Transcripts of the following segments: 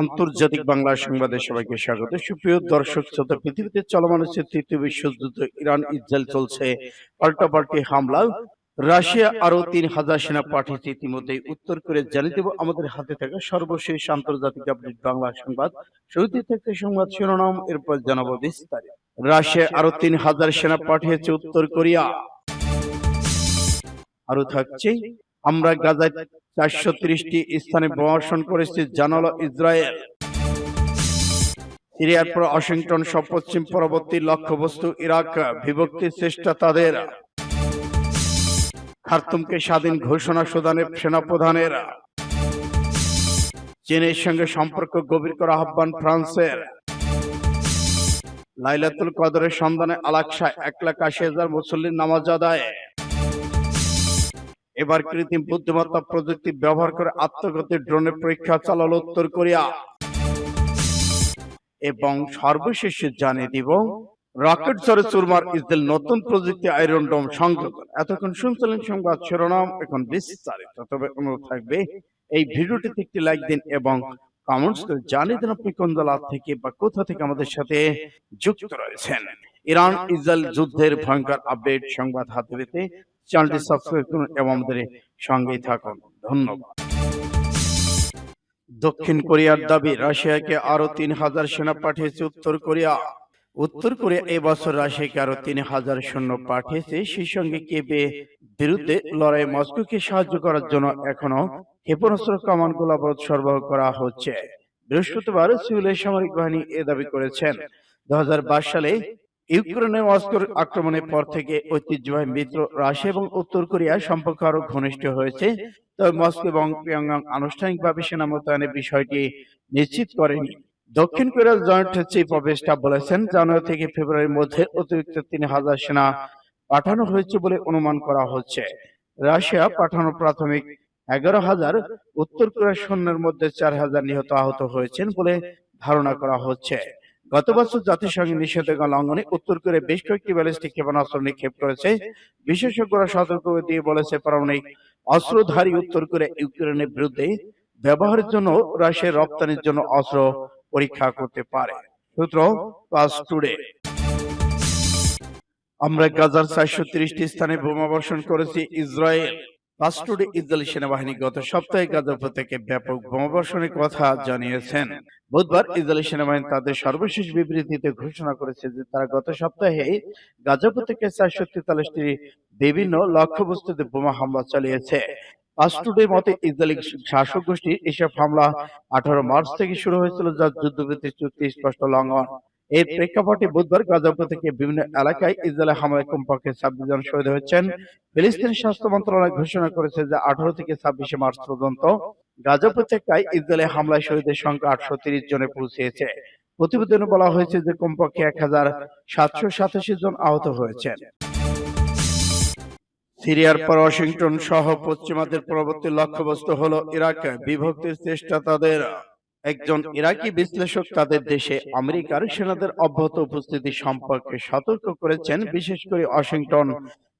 আন্তর্জাতিক বাংলা সংবাদে সবাইকে স্বাগত। সুপ্রিয় দর্শক শ্রোতা, পৃথিবীতে চলমান হচ্ছে তৃতীয় বিশ্বযুদ্ধ। ইরান ইসরায়েল চলছে পাল্টাপাল্টি হামলা। রাশিয়া আরও তিন হাজার সেনা পাঠিয়েছে ইতিমধ্যে উত্তর করে জানিয়ে দেব, আমাদের হাতে থাকা সর্বশেষ আন্তর্জাতিক আপডেট বাংলা সংবাদ। শুরুতে থেকে সংবাদ শিরোনাম, এরপর জানাব বিস্তারিত। রাশিয়া আরও তিন হাজার সেনা পাঠিয়েছে উত্তর কোরিয়া। আরও থাকছে আমরা গাজায় চারশো ত্রিশটি স্থানে বোমাবর্ষণ করেছে জানালো ইসরায়েল। সিরিয়ার পর ওয়াশিংটন সব পশ্চিম পরবর্তী লক্ষ্যবস্তু ইরাক বিভক্তির চেষ্টা তাদের। খার্তুমকে স্বাধীন ঘোষণা সুদানের সেনাপ্রধানের। চীনের সঙ্গে সম্পর্ক গভীর করা আহ্বান ফ্রান্সের। লাইলাতুল কদরের সন্ধানে আলাকসা এক লাখ আশি হাজার মুসল্লির নামাজ আদায়। এবার কৃত্রিম বুদ্ধিমত্তা প্রযুক্তি ব্যবহার করে আত্মঘাতী ড্রোনের পরীক্ষা চালালো উত্তর কোরিয়া। এবং সর্বশেষ জানিয়ে দিব, রকেট চরে চুরমার ইসরায়েল নতুন প্রযুক্তি আয়রন ডোম সংযোগ এতক্ষণ শুনছিলেন সংবাদ শিরোনাম, এখন বিস্তারিত। তবে অনুরোধ থাকবে, এই ভিডিওটিতে একটি লাইক দিন এবং কমেন্টস করে জানিয়ে দিন আপনি কোন জেলা থেকে বা কোথা থেকে আমাদের সাথে যুক্ত রয়েছেন। ইরান ইসরায়েল যুদ্ধের ভয়ঙ্কর আপডেট সংবাদ হাতে পেতে চ্যানেলটি সাবস্ক্রাইব করুন এবং আমাদের সঙ্গেই থাকুন। ধন্যবাদ। দক্ষিণ কোরিয়ার দাবি রাশিয়াকে আরও তিন হাজার সেনা পাঠিয়েছে উত্তর কোরিয়া। উত্তর কোরিয়া এবছর রাশিয়াকে আরও তিন হাজার সৈন্য পাঠিয়েছে। সেই সঙ্গে কেবে বিরুদ্ধে লড়াই মস্কোকে সাহায্য করার জন্য এখনও ক্ষেপণাস্ত্র কামান গোলাবারুদ সরবরাহ করা হচ্ছে। বৃহস্পতিবার সিউলের সামরিক বাহিনী এ দাবি করেছেন। দু সালে ইউক্রেনে মস্কোর আক্রমণের পর থেকে ঐতিহ্যবাহী মিত্র রাশিয়া এবং উত্তর কোরিয়া সম্পর্ক আরও ঘনিষ্ঠ হয়েছে। তবে মস্কো এবং পিয়ংয়াং আনুষ্ঠানিকভাবে সেনা মোতায়েনের বিষয়টি নিশ্চিত করেনি। দক্ষিণ কোরিয়ার জয়েন্ট চিফ অফ স্টাফ বলেছেন, জানুয়ারি থেকে ফেব্রুয়ারির মধ্যে অতিরিক্ত তিন হাজার সেনা পাঠানো হয়েছে বলে অনুমান করা হচ্ছে। রাশিয়া পাঠানো প্রাথমিক এগারো হাজার, উত্তর কোরিয়ার সৈন্যের মধ্যে চার হাজার নিহত আহত হয়েছেন বলে ধারণা করা হচ্ছে। গত বছর জাতিসংঘের নিষেধাজ্ঞা লঙ্ঘনে উত্তর কোরিয়া বেশ কয়েকটি ব্যালিস্টিক ক্ষেপণাস্ত্র নিক্ষেপ করেছে। বিশেষজ্ঞরা সতর্ক দিয়ে বলেছে, পারমাণবিক অস্ত্রধারী উত্তর কোরিয়া ইউক্রেনের বিরুদ্ধে ব্যবহারের জন্য রাশিয়ার রপ্তানির জন্য অস্ত্র পরীক্ষা করতে পারে। সূত্র পাস টুডে আমরা গাজার চারশো ত্রিশটি স্থানে বোমাবর্ষণ করেছি ইসরায়েল। পাস টুডে ইসরায়েলি সেনাবাহিনী গত সপ্তাহে গাজা উপত্যকে ব্যাপক বোমাবর্ষণের কথা জানিয়েছেন। বুধবার ইসরায়েলি সেনাবাহিনী তাদের সর্বশেষ বিবৃতিতে ঘোষণা করেছে যে তারা গত সপ্তাহে গাজা উপত্যকায় চারশো তেতাল্লিশটি বিভিন্ন লক্ষ্যবস্তুতে বোমা হামলা চালিয়েছে। পাস্টুডের মতে ইসরায়েলি শাসক গোষ্ঠীর এসব হামলা আঠারো মার্চ থেকে শুরু হয়েছিল যা যুদ্ধবিরতি চুক্তি স্পষ্ট লঙ্ঘন। এর প্রেক্ষাপটে বুধবার গাজা থেকে বিভিন্ন এলাকায় ইসরায়েলের হামলায় কমপক্ষে ছাব্বিশ জন শহীদ হয়েছেন। ফিলিস্তিন স্বাস্থ্য মন্ত্রণালয় ঘোষণা করেছে যে আঠারো থেকে ছাব্বিশে মার্চ পর্যন্ত গাজা উপত্যকায় ইসরায়েলের হামলায় শহীদের সংখ্যা আটশো তিরিশ জনে পৌঁছেছে প্রতিবেদনে বলা হয়েছে যে কমপক্ষে এক হাজার সাতশো সাতাশি জন আহত হয়েছেন। সিরিয়ার পর ওয়াশিংটন সহ পশ্চিমাদের পরবর্তী লক্ষ্যবস্তু হলো ইরাক। বিভক্তির চেষ্টা তাদের। একজন ইরাকি বিশ্লেষক তাদের দেশে আমেরিকার সেনাদের অব্যাহত উপস্থিতি সম্পর্কে সতর্ক করেছেন বিশেষ করে ওয়াশিংটন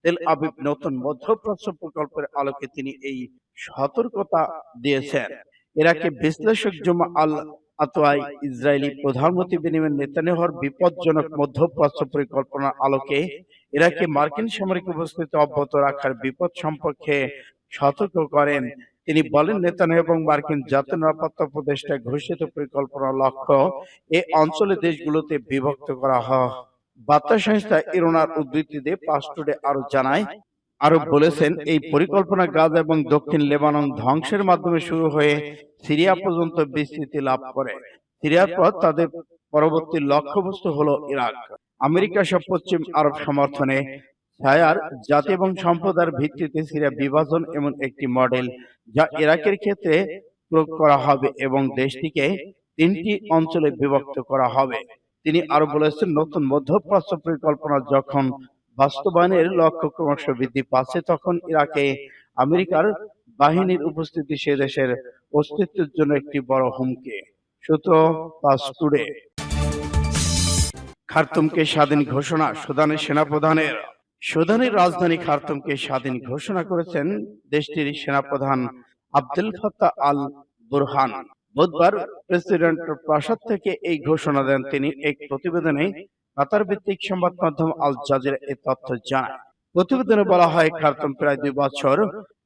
তেল আবিব নতুন মধ্যপ্রাচ্য প্রকল্পের আলোকে তিনি এই সতর্কতা দিয়েছেন। ইরাকে বিশ্লেষক জুমা আল আতোয়াই ইসরায়েলি প্রধানমন্ত্রী বেনিয়ামিন নেতানিয়াহুর বিপজ্জনক মধ্যপ্রাচ্য পরিকল্পনার আলোকে ইরাকে মার্কিন সামরিক উপস্থিতি অব্যাহত রাখার বিপদ সম্পর্কে সতর্ক করেন। তিনি বলেন নেতানিয়াহু এবং মার্কিন জাতীয় নিরাপত্তা উপদেষ্টা ঘোষিত পরিকল্পনার লক্ষ্য এ অঞ্চলের দেশগুলোতে বিভক্ত করা হয়। বার্তা সংস্থা ইরোনার উদ্ধৃতি দিয়ে পাস্টুডে আরও জানায় আরও বলেছেন এই পরিকল্পনা গাজা এবং দক্ষিণ লেবানন ধ্বংসের মাধ্যমে শুরু হয়ে সিরিয়া পর্যন্ত বিস্তৃতি লাভ করে। সিরিয়ার পর তাদের পরবর্তী লক্ষ্যবস্তু হলো ইরাক। আমেরিকা সব পশ্চিম আরব সমর্থনে ছায়ার জাতি এবং সম্প্রদায়ের ভিত্তিতে সিরিয়া বিভাজন এমন একটি মডেল যা ইরাকের ক্ষেত্রে প্রয়োগ করা হবে এবং দেশটিকে তিনটি অঞ্চলে বিভক্ত করা হবে। তিনি আরও বলেছেন নতুন মধ্যপ্রাচ্য পরিকল্পনা যখন বাস্তবায়নের লক্ষ্য ক্রমশ বৃদ্ধি পাচ্ছে তখন ইরাকে আমেরিকার বাহিনীর উপস্থিতি সে দেশের অস্তিত্বের জন্য একটি বড় হুমকি। সূত্র পাস টুডে খার্তুমকে স্বাধীন ঘোষণা সুদানের সেনাপ্রধানের সুদানের রাজধানী খার্তুমকে স্বাধীন ঘোষণা করেছেন দেশটির সেনাপ্রধান আব্দুল ফাত্তাহ আল বুরহান। বুধবার প্রেসিডেন্ট প্রাসাদ থেকে এই ঘোষণা দেন তিনি এক প্রতিবেদনে কাতার ভিত্তিক সংবাদ মাধ্যম আল জাজিরা এই তথ্য জানায়। প্রতিবেদনে বলা হয় খার্তুম প্রায় দুই বছর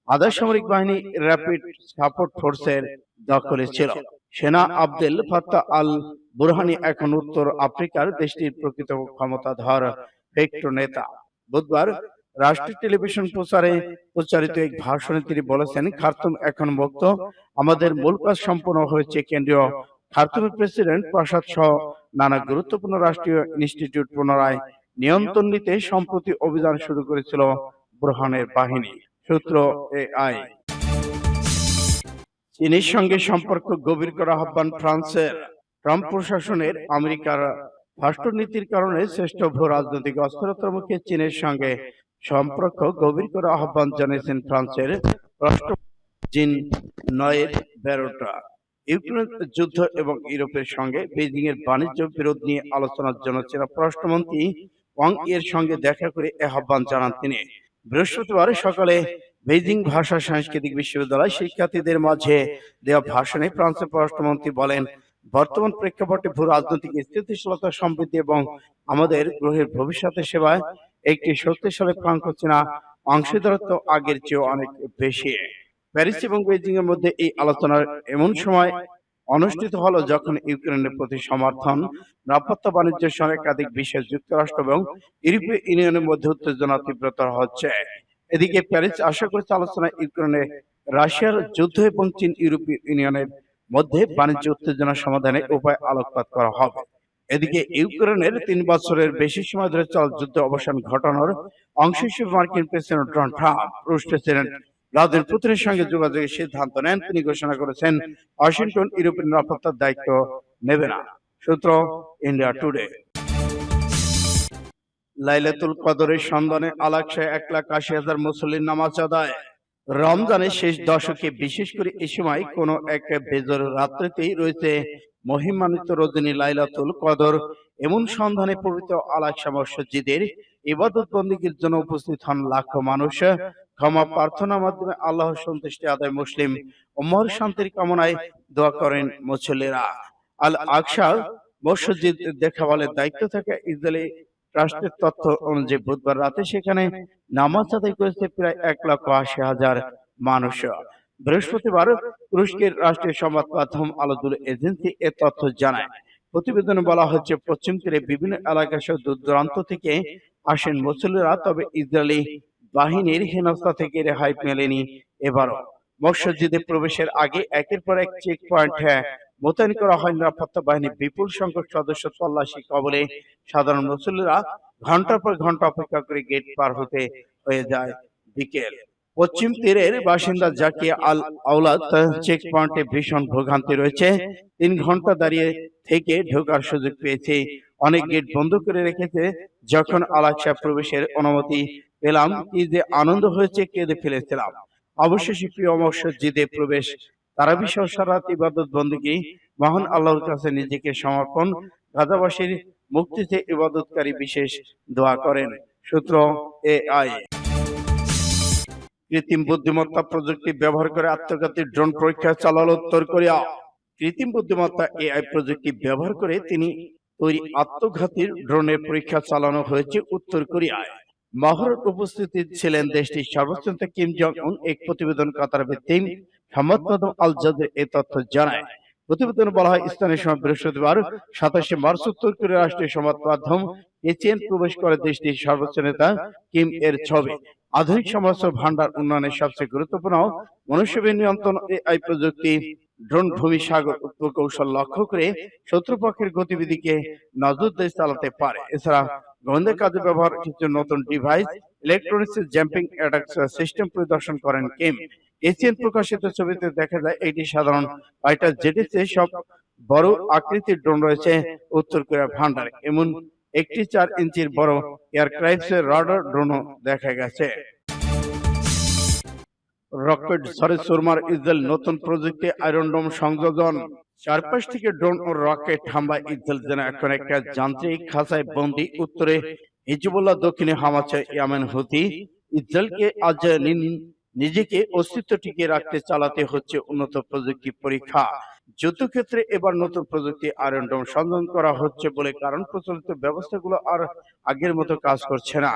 আধা সামরিক বাহিনী র্যাপিড সাপোর্ট ফোর্সের দখলে ছিল। সেনা আবদেল ফাত্তা আল বুরহানি এখন উত্তর আফ্রিকার দেশটির প্রকৃত ক্ষমতাধর ফেক্টো নেতা। বুধবার রাষ্ট্রীয় টেলিভিশন প্রচারে প্রচারিত এক ভাষণে তিনি বলেছেন, খার্তুম এখন মুক্ত আমাদের মূল কাজ সম্পন্ন হয়েছে কেন্দ্রীয় খার্তুমের প্রেসিডেন্ট প্রাসাদ সহ নানা গুরুত্বপূর্ণ রাষ্ট্রীয় ইনস্টিটিউট পুনরায় নিয়ন্ত্রণ নিতে সম্প্রতি অভিযান শুরু করেছিল বুরহানের বাহিনী। সূত্র এআই। চীনের সঙ্গে সম্পর্ক গভীর করা আহ্বান ফ্রান্সের। ট্রাম্প প্রশাসনের আমেরিকার রাষ্ট্রনীতির কারণে শ্রেষ্ঠ ভূ রাজনৈতিক অস্থিরতার মুখে চীনের সঙ্গে সম্পর্ক গভীর করা আহ্বান জানিয়েছেন ফ্রান্সের রাষ্ট্র জিন নয়ের বেরোটা। ইউক্রেন যুদ্ধ এবং ইউরোপের সঙ্গে বেজিং এর বাণিজ্য বিরোধ নিয়ে আলোচনার জন্য চীনা পররাষ্ট্রমন্ত্রী ওয়াং এর সঙ্গে দেখা করে আহ্বান জানান তিনি। বৃহস্পতিবার সকালে বেজিং ভাষা সাংস্কৃতিক বিশ্ববিদ্যালয় শিক্ষার্থীদের মাঝে দেওয়া ভাষণে ফ্রান্সের পররাষ্ট্রমন্ত্রী বলেন বর্তমান প্রেক্ষাপটে ভূ রাজনৈতিক স্থিতিশীলতা সমৃদ্ধি এবং আমাদের গ্রহের ভবিষ্যতের সেবায় একটি শক্তিশালী ফ্রাঙ্ক চীনা অংশীদারত্ব আগের চেয়ে অনেক বেশি। প্যারিস এবং বেজিং এর মধ্যে এই আলোচনার এমন সময় অনুষ্ঠিত হলো যখন ইউক্রেনের প্রতি সমর্থন, নিরাপত্তা বাণিজ্যের সঙ্গে একাধিক বিষয়ে যুক্তরাষ্ট্র এবং ইউরোপীয় ইউনিয়নের মধ্যে উত্তেজনা তীব্রতর হচ্ছে। এদিকে প্যারিস আশা করছে আলোচনায় ইউক্রেনে রাশিয়ার যুদ্ধ এবং চীন ইউরোপীয় ইউনিয়নের মধ্যে বাণিজ্য উত্তেজনা সমাধানে উপায় আলোকপাত করা হবে। এদিকে ইউক্রেনের তিন বছরের বেশি সময় ধরে চল যুদ্ধ অবসান ঘটানোর অংশ হিসেবে মার্কিন প্রেসিডেন্ট ডোনাল্ড ট্রাম্প রুশ প্রেসিডেন্ট ভ্লাদিমির পুতিনের সঙ্গে যোগাযোগের সিদ্ধান্ত নেন। তিনি ঘোষণা করেছেন ওয়াশিংটন ইউরোপের নিরাপত্তার দায়িত্ব নেবে না। সূত্র ইন্ডিয়া টুডে। লাইলাতুল কদরের সন্ধানে আলাকসায় এক লাখ আশি হাজার মুসল্লির নামাজ আদায়। রমজানের শেষ দশকে বিশেষ করে এই সময় কোন এক বেজর রাত্রিতেই রয়েছে মহিমান্বিত রজনী লাইলাতুল কদর। এমন সন্ধানে পবিত্র আলাকসা মসজিদের ইবাদত বন্দীগীর জন্য উপস্থিত হন লাখো মানুষ। ক্ষমা প্রার্থনার মাধ্যমে আল্লাহ সন্তুষ্টি আদায় মুসলিম ওমর শান্তির কামনায় দোয়া করেন মুসল্লিরা। আল আকসা মসজিদ দেখা বলে দায়িত্ব থাকে ইসরায়েলি রাষ্ট্রের তথ্য অনুযায়ী বুধবার রাতে সেখানে নামাজ আদায় করেছে প্রায় এক লক্ষ আশি হাজার মানুষ। বৃহস্পতিবার তুরস্কের রাষ্ট্রীয় সংবাদ মাধ্যম আলাদুল এজেন্সি এ তথ্য জানায়। প্রতিবেদনে বলা হচ্ছে, পশ্চিম তীরে বিভিন্ন এলাকা সহ দূর দূরান্ত থেকে আসেন মুসল্লিরা, তবে ইসরায়েলি বাহিনীর হেনস্থা থেকে রেহাই মেলেনি এবারও। মসজিদে প্রবেশের আগে একের পর এক চেক পয়েন্ট মোতায়েন করা হয় নিরাপত্তা বাহিনী বিপুল সংখ্যক সদস্য তল্লাশি কবলে সাধারণ মুসল্লিরা ঘণ্টার পর ঘণ্টা অপেক্ষা করে গেট পার হতে হয়ে যায় বিকেল। পশ্চিম তীরের বাসিন্দা জাকিয়া আল আওলাদ চেক পয়েন্টে ভীষণ ভোগান্তি রয়েছে। তিন ঘণ্টা দাঁড়িয়ে থেকে ঢোকার সুযোগ পেয়েছে। অনেক গেট বন্ধ করে রেখেছে। যখন আলাকসা প্রবেশের অনুমতি পেলাম, কি যে আনন্দ হয়েছে কেঁদে ফেলেছিলাম। অবশেষে প্রিয় মসজিদে প্রবেশ তারা বিশাল সারাত ইবাদত বন্দীকে মহান আল্লাহর কাছে নিজেকে সমর্পণ, গাজাবাসীর মুক্তিতে ইবাদতকারী বিশেষ দোয়া করেন। সূত্র এ আই কৃত্রিম বুদ্ধিমত্তা প্রযুক্তি ব্যবহার করে আত্মঘাতী ড্রোন পরীক্ষা চালালো উত্তর কোরিয়া। কৃত্রিম বুদ্ধিমত্তা এআই প্রযুক্তি ব্যবহার করে তিনি তৈরি আত্মঘাতীর ড্রোনের পরীক্ষা চালানো হয়েছে উত্তর কোরিয়ায়। মহরত উপস্থিতি ছিলেন দেশটির সর্বোচ্চ কিম জং উন এক প্রতিবেদন কাতার ভিত্তিক ভান্ডার উন্নয়নের সবচেয়ে গুরুত্বপূর্ণ নিয়ন্ত্রণ এআই প্রযুক্তি, ড্রোন ভূমি সাগর কৌশল লক্ষ্য করে শত্রুপক্ষের গতিবিধিকে নজরদারি চালাতে পারে। এছাড়া গোয়েন্দা কাজে ব্যবহার কিছু নতুন ডিভাইস ইলেকট্রনিক্স অ্যাটাক সিস্টেম পরিদর্শন করেন কিম। এশিয়ান প্রকাশিত ছবিতে দেখা যায়, এটি সাধারণ ফাইটার জেটের সব বড় আকৃতির ড্রোন রয়েছে উত্তর কোরিয়ার ভান্ডারে। এমন একটি চার ইঞ্চির বড় এয়ারক্রাফটের রাডার ড্রোনও দেখা গেছে। রকেট সরে সুরমার ইসরায়েল নতুন প্রযুক্তি আয়রন ডোম সংযোজন। চারপাশ থেকে ড্রোন ও রকেট হামলা ইসরায়েল যেন এখন একটা যান্ত্রিক খাঁচায় বন্দি উত্তরে হিজবুল্লাহ দক্ষিণে হামাচ্ছে ইয়ামেন হুতি। ইসরায়েলকে আজ নিজেকে অস্তিত্ব টিকিয়ে রাখতে চালাতে হচ্ছে উন্নত প্রযুক্তি পরীক্ষা। যুদ্ধক্ষেত্রে এবার নতুন প্রযুক্তি ডোম সন্ধান করা হচ্ছে বলে কারণ প্রচলিত ব্যবস্থাগুলো আর আগের মতো কাজ করছে না।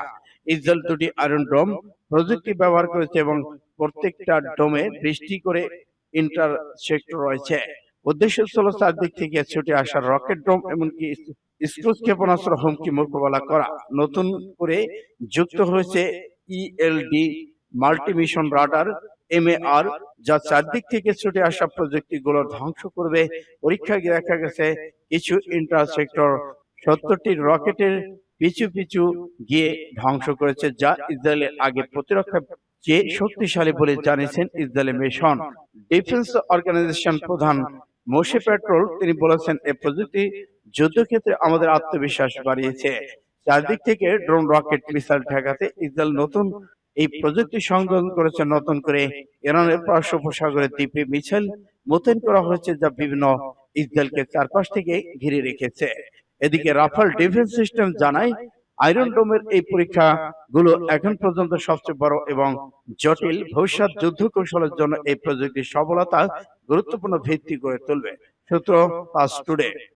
ইসরায়েল দুটি আয়রন ডোম প্রযুক্তি ব্যবহার করেছে এবং প্রত্যেকটা ডোমে বৃষ্টি করে ইন্টারসেক্টর রয়েছে। উদ্দেশ্য ছিল চারদিক থেকে ছুটে আসা রকেট ডোম এমনকি স্ক্রুজ ক্ষেপণাস্ত্র হুমকি মোকাবেলা করা। নতুন করে যুক্ত হয়েছে ইএলডি মাল্টিমিশন রাডার, এমএআর, যা চারদিক থেকে ছুটে আসা প্রযুক্তিগুলো ধ্বংস করবে। পরীক্ষায় দেখা গেছে, কিছু ইন্টারসেক্টর সত্তরটি রকেটের পিছু পিছু গিয়ে ধ্বংস করেছে, যা ইসরায়েলের আগে প্রতিরক্ষা চেয়ে শক্তিশালী বলে জানিয়েছেন ইসরায়েলি মিশন। ডিফেন্স অর্গানাইজেশন প্রধান মোশে পেট্রোল, তিনি বলেছেন এই প্রযুক্তি যুদ্ধক্ষেত্রে আমাদের আত্মবিশ্বাস বাড়িয়েছে। চারদিক থেকে ড্রোন, রকেট, মিসাইল ঠেকাতে ইসরায়েল নতুন এই প্রযুক্তি সংযোজন করেছে নতুন করে ইরানের পার্শ্ব উপসাগরের দ্বীপে মিসাইল মোতায়েন করা হয়েছে যা বিভিন্ন ইসরায়েলকে চারপাশ থেকে ঘিরে রেখেছে। এদিকে রাফাল ডিফেন্স সিস্টেম জানায়, আয়রন ডোমের এই পরীক্ষা গুলো এখন পর্যন্ত সবচেয়ে বড় এবং জটিল। ভবিষ্যৎ যুদ্ধ কৌশলের জন্য এই প্রযুক্তির সফলতা গুরুত্বপূর্ণ ভিত্তি গড়ে তুলবে। সূত্র পাস টুডে।